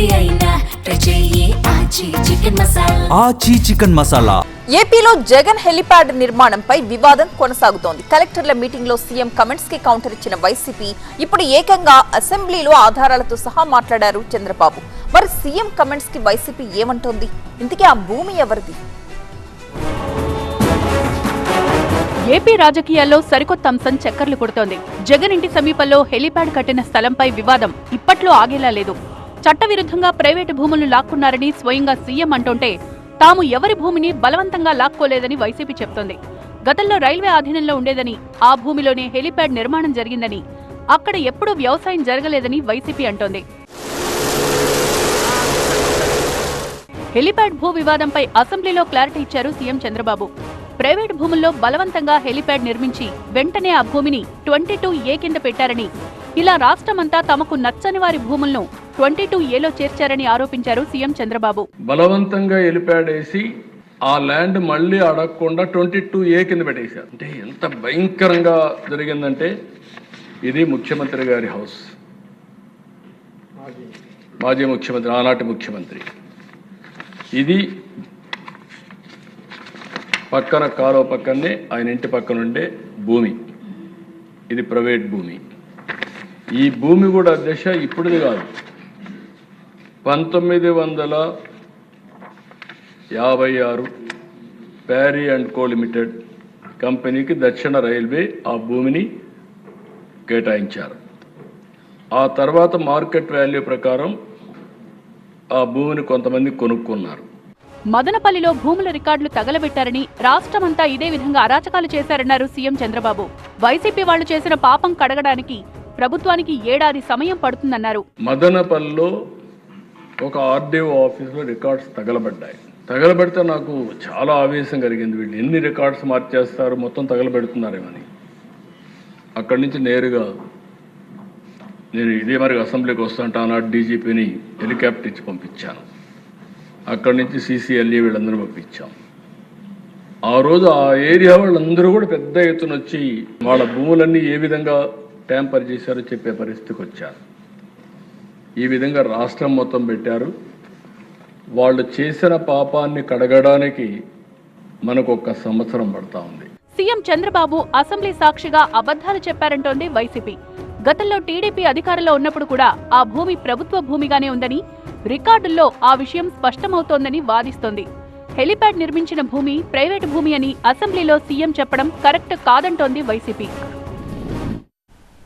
ఏది అయినా ట్రై చెయ్యి Aachi chicken masala. Aachi chicken masala. ఏపీలో జగన్ హెలిప్యాడ్ నిర్మాణంపై వివాదం కొనసాగుతోంది. కలెక్టర్ల మీటింగ్లో సీఎం కమెంట్స్కి కౌంటర్ ఇచ్చిన వైసీపీ ఇప్పుడు ఏకంగా అసెంబ్లీలో ఆధారాలతో సహా మాట్లాడారు చంద్రబాబు. మరి సీఎం కమెంట్స్కి వైసీపీ ఏమంటోంది? ఇంతకీ ఆ భూమి ఎవరిది? ఏపీ రాజకీయాల్లో సరికొత్త అంశం చక్కర్లు కొడుతోంది. జగన్ ఇంటి సమీపంలో హెలీప్యాడ్ కట్టిన స్థలంపై వివాదం ఇప్పట్లో ఆగేలా లేదు. చట్టవిరుద్ధంగా ప్రైవేటు భూములు లాక్కున్నారని స్వయంగా సీఎం అంటుంటే తాము ఎవరి భూమిని బలవంతంగా లాక్కోలేదని వైసీపీ చెప్తోంది. గతంలో రైల్వే ఆధీనంలో ఉండేదని ఆ భూమిలోనే హెలిప్యాడ్ నిర్మాణం జరిగిందని అక్కడ ఎప్పుడూ వ్యవసాయం జరగలేదని వైసీపీ అంటోంది. హెలిప్యాడ్ భూ వివాదంపై అసెంబ్లీలో క్లారిటీ ఇచ్చారు సీఎం చంద్రబాబు. ప్రైవేట్ భూముల్లో బలవంతంగా హెలిప్యాడ్ నిర్మించి వెంటనే ఆ భూమిని ట్వంటీ టూ ఏ కింద పెట్టారని ఇలా రాష్ట్రమంతా తమకు నచ్చని వారి భూములను ట్వంటీ టూ ఏలో చేర్చారని ఆరోపించారు సీఎం చంద్రబాబు. బలవంతంగా ఎలిపాడేసి ఆ ల్యాండ్ మళ్ళీ అడగకుండా ట్వంటీ టూ ఏ కింద పెట్టేశారు. అంటే ఎంత భయంకరంగా జరిగిందంటే ఇది ముఖ్యమంత్రి గారి హౌస్. మాజీ. ముఖ్యమంత్రి ఆనాటి ముఖ్యమంత్రి. ఇది పక్కన కాలువ పక్కనే ఆయన ఇంటి పక్కన ఉండే భూమి. ఇది ప్రైవేట్ భూమి. ఈ భూమి కూడా దశ ఇప్పుడుది కాదు. పంతొమ్మిది వందల యాభై ఆరు ప్యారీ అండ్ కో లిమిటెడ్ కంపెనీకి దక్షిణ రైల్వే ఆ భూమిని కేటాయించారు. ఆ తర్వాత మార్కెట్ వాల్యూ ప్రకారం ఆ భూమిని కొంతమంది కొనుక్కున్నారు. మదనపల్లిలో భూముల రికార్డులు తగలబెట్టారని రాష్ట్రమంతా ఇదే విధంగా అరాచకాలు చేశారన్నారు సీఎం చంద్రబాబు. వైసీపీ వాళ్ళు చేసిన పాపం కడగడానికి ప్రభుత్వానికి ఏడాది సమయం పడుతుందన్నారు. మదనపల్లిలో ఒక ఆర్డీఓ ఆఫీస్లో రికార్డ్స్ తగలబడ్డాయి. తగలబెడితే నాకు చాలా ఆవేశం కలిగింది వీళ్ళు. ఎన్ని రికార్డ్స్ మార్చేస్తారు? మొత్తం తగలబెడుతున్నారేమని అక్కడి నుంచి నేరుగా నేను ఇదే మరి అసెంబ్లీకి వస్తుంటే ఆనాడు డీజీపీని హెలికాప్టర్ ఇచ్చి పంపించాను. అక్కడి నుంచి సీసీఎల్ఏ వీళ్ళందరూ పంపించాం. ఆ రోజు ఆ ఏరియా వాళ్ళందరూ కూడా పెద్ద ఎత్తున వచ్చి వాళ్ళ భూములన్నీ ఏ విధంగా ట్యాంపర్ చేశారో చెప్పే పరిస్థితికి వచ్చారు. ఈ విధంగా రాష్ట్రం మొత్తం పెట్టారు. వాళ్ళు చేసిన పాపాన్ని కడగడానికి మనకు ఒక సంవత్సరం పడతా ఉంది. సీఎం చంద్రబాబు అసెంబ్లీ సాక్షిగా అబద్ధాలు చెప్పారంటోంది వైసీపీ. గతంలో టీడీపీ అధికారంలో ఉన్నప్పుడు కూడా ఆ భూమి ప్రభుత్వ భూమిగానే ఉందని రికార్డుల్లో ఆ విషయం స్పష్టమవుతోందని వాదిస్తోంది. హెలిప్యాడ్ నిర్మించిన భూమి ప్రైవేటు భూమి అని అసెంబ్లీలో సీఎం చెప్పడం కరెక్ట్ కాదంటోంది వైసీపీ.